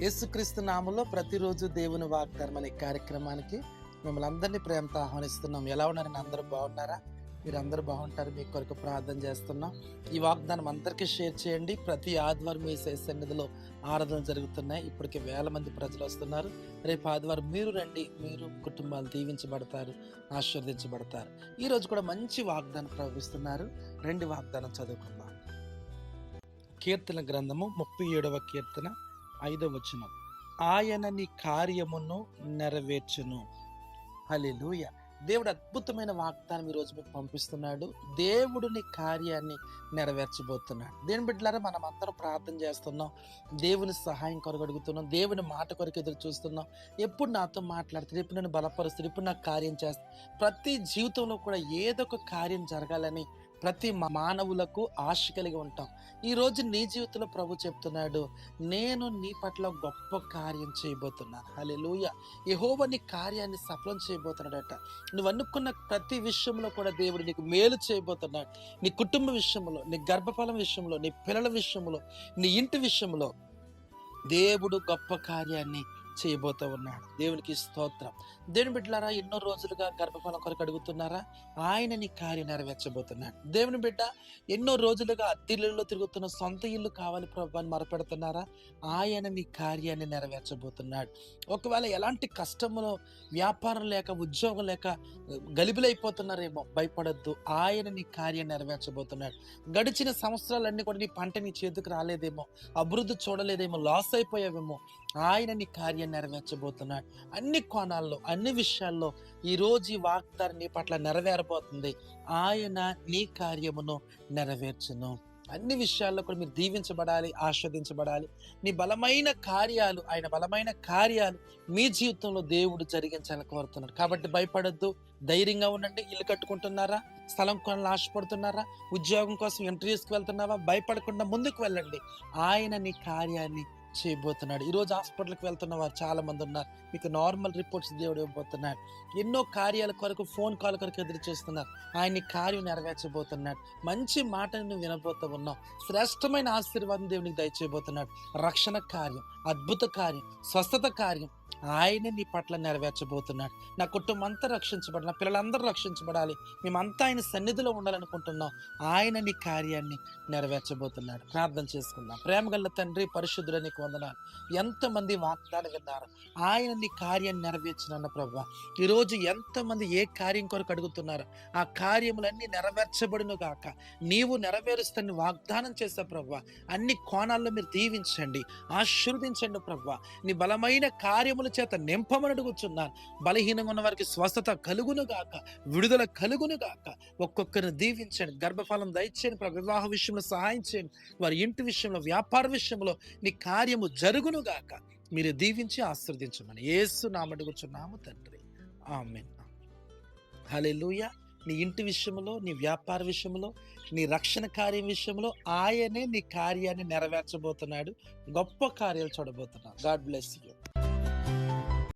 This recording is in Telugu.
యేసుక్రీస్తు నామంలో ప్రతిరోజు దేవుని వాగ్దానం అనే కార్యక్రమానికి మిమ్మల్ని అందరినీ ప్రేమతో ఆహ్వానిస్తున్నాం. ఎలా ఉన్నారని అందరూ బాగున్నారా? మీరు అందరూ బాగుంటారు. మీ కొరకు ప్రార్థన చేస్తున్నాం. ఈ వాగ్దానం అందరికీ షేర్ చేయండి. ప్రతి ఆదివారం మీ సన్నిధిలో ఆరాధనలు జరుగుతున్నాయి. ఇప్పటికే వేల మంది ప్రజలు వస్తున్నారు. రేపు ఆదివారం మీరు రండి. మీరు కుటుంబాలు దీవించబడతారు. ఆశీర్వదించబడతారు. ఈరోజు కూడా మంచి వాగ్దానం ప్రవహిస్తున్నారు. రెండు వాగ్దానం చదువుకుందాం. కీర్తన గ్రంథము ముప్పై ఏడవ కీర్తన. ఐదవ వచనం. ఆయన నీ కార్యమును నెరవేర్చును. హల్లెలూయ. దేవుడు అద్భుతమైన వాగ్దానం ఈ రోజు మీకు పంపిస్తున్నాడు. దేవుడు నీ కార్యాన్ని నెరవేర్చబోతున్నాడు. దేని బిడ్డలారా మనం అందరం ప్రార్థన చేస్తున్నాం. దేవుని సహాయం కొరకు అడుగుతున్నాం. దేవుని మాట కొరకు ఎదురు చూస్తున్నాం. ఎప్పుడు నాతో మాట్లాడుతుంది ఎప్పుడు నేను బలపరుస్తారు ఇప్పుడు నాకు కార్యం చేస్తా ప్రతి జీవితంలో కూడా ఏదో ఒక కార్యం జరగాలని ప్రతి మానవులకు ఆశ కలిగి ఉంటాం. ఈ రోజు నీ జీవితంలో ప్రభు చెప్తున్నాడు నేను నీ పట్ల గొప్ప కార్యం చేయబోతున్నాను. హలే లూయ యహోవ నీ కార్యాన్ని సఫలం చేయబోతున్నాడట. నువ్వు అనుకున్న ప్రతి విషయంలో కూడా దేవుడు నీకు మేలు చేయబోతున్నాడు. నీ కుటుంబ విషయంలో నీ గర్భఫలం విషయంలో నీ పిల్లల విషయంలో నీ ఇంటి విషయంలో దేవుడు గొప్ప కార్యాన్ని చేయబోతూ ఉన్నాడు. దేవునికి స్తోత్రం. దేవుని బిడ్డలారా ఎన్నో రోజులుగా గర్భఫలం కొరకు అడుగుతున్నారా? ఆయన నీ కార్యం నెరవేర్చబోతున్నాడు. దేవుని బిడ్డ ఎన్నో రోజులుగా అత్తిళ్ళలో తిరుగుతున్న సొంత ఇల్లు కావాలి ప్రభు అని మొరపెడుతున్నారా? ఆయన మీ కార్యాన్ని నెరవేర్చబోతున్నాడు. ఒకవేళ ఎలాంటి కష్టములో వ్యాపారం లేక ఉద్యోగం లేక గలిబిలైపోతున్నారేమో భయపడద్దు. ఆయన నీ కార్యం నెరవేర్చబోతున్నాడు. గడిచిన సంవత్సరాలన్నీ కూడా నీ పంట నీ చేతికి రాలేదేమో అభివృద్ధి చూడలేదేమో లాస్ అయిపోయావేమో ఆయన నీ కార్యం నెరవేర్చబోతున్నాడు. అన్ని కోణాల్లో అన్ని విషయాల్లో ఈ రోజు ఈ వాగ్దానం నీ పట్ల నెరవేరబోతుంది. ఆయన నీ కార్యమును నెరవేర్చును. అన్ని విషయాల్లో కూడా మీరు దీవించబడాలి ఆస్వాదించబడాలి. నీ బలమైన కార్యాలు ఆయన బలమైన కార్యాలు మీ జీవితంలో దేవుడు జరిగించాలని కోరుతున్నాడు. కాబట్టి భయపడద్దు. ధైర్యంగా ఉండండి. ఇల్లు కట్టుకుంటున్నారా? స్థలం కొనాలని ఆశపడుతున్నారా? ఉద్యోగం కోసం ఇంటర్వ్యూస్కి వెళ్తున్నావా భయపడకుండా ముందుకు వెళ్ళండి. ఆయన నీ కార్యాన్ని చేయబోతున్నాడు. ఈరోజు హాస్పిటల్కి వెళ్తున్న వారు చాలా మంది ఉన్నారు. మీకు నార్మల్ రిపోర్ట్స్ దేవుడు ఇవ్వబోతున్నాడు. ఎన్నో కార్యాల కొరకు ఫోన్ కాల్ కొరకు ఎదురు చూస్తున్నారు. ఆయన కార్యం నెరవేర్చబోతున్నాడు. మంచి మాటను నువ్వు వినబోతూ ఉన్నావు. శ్రేష్టమైన ఆశీర్వాదం దేవునికి దయచేయబోతున్నాడు. రక్షణ కార్యం అద్భుత కార్యం స్వస్థత కార్యం ఆయన నీ పట్ల నెరవేర్చబోతున్నాడు. నా కుటుంబం అంతా రక్షించబడాలి. నా పిల్లలందరూ రక్షించబడాలి. మేమంతా ఆయన సన్నిధిలో ఉండాలనుకుంటున్నాం. ఆయన నీ కార్యాన్ని నెరవేర్చబోతున్నాడు. ప్రార్థన చేసుకుందాం. ప్రేమ గల్ల తండ్రి పరిశుద్ధుడ నీకు వందనాలు. ఎంతమంది వాగ్దానం విన్నారు. ఆయన నీ కార్యాన్ని నెరవేర్చినన్న ప్రభా. ఈరోజు ఎంతమంది ఏ కార్యం కొరకు అడుగుతున్నారు? ఆ కార్యములన్నీ నెరవేర్చబడును గాక. నీవు నెరవేరుస్తాన్ని వాగ్దానం చేసా ప్రభా. అన్ని కోణాల్లో మీరు దీవించండి. ఆశీర్వదించండి ప్రభా. నీ బలమైన కార్యము కార్యముల చేత నింపమని కూర్చున్నాను. బలహీనంగా ఉన్న వారికి స్వస్థత కలుగును గాక విడుదల కలుగును గాక. ఒక్కొక్కరిని దీవించండి గర్భఫలం దయచేయండి వివాహ విషయంలో సహాయం చేయండి. వారి ఇంటి విషయంలో వ్యాపార విషయంలో నీ కార్యము జరుగును గాక. మీరు దీవించి ఆశ్రదించమని ఏసు నామడుగుచున్నాము తండ్రి. ఆమెన్. లూయ నీ ఇంటి విషయంలో నీ వ్యాపార విషయంలో నీ రక్షణ కార్యం విషయంలో ఆయనే నీ కార్యాన్ని నెరవేర్చబోతున్నాడు. గొప్ప కార్యాలు చూడబోతున్నాడు. God bless you.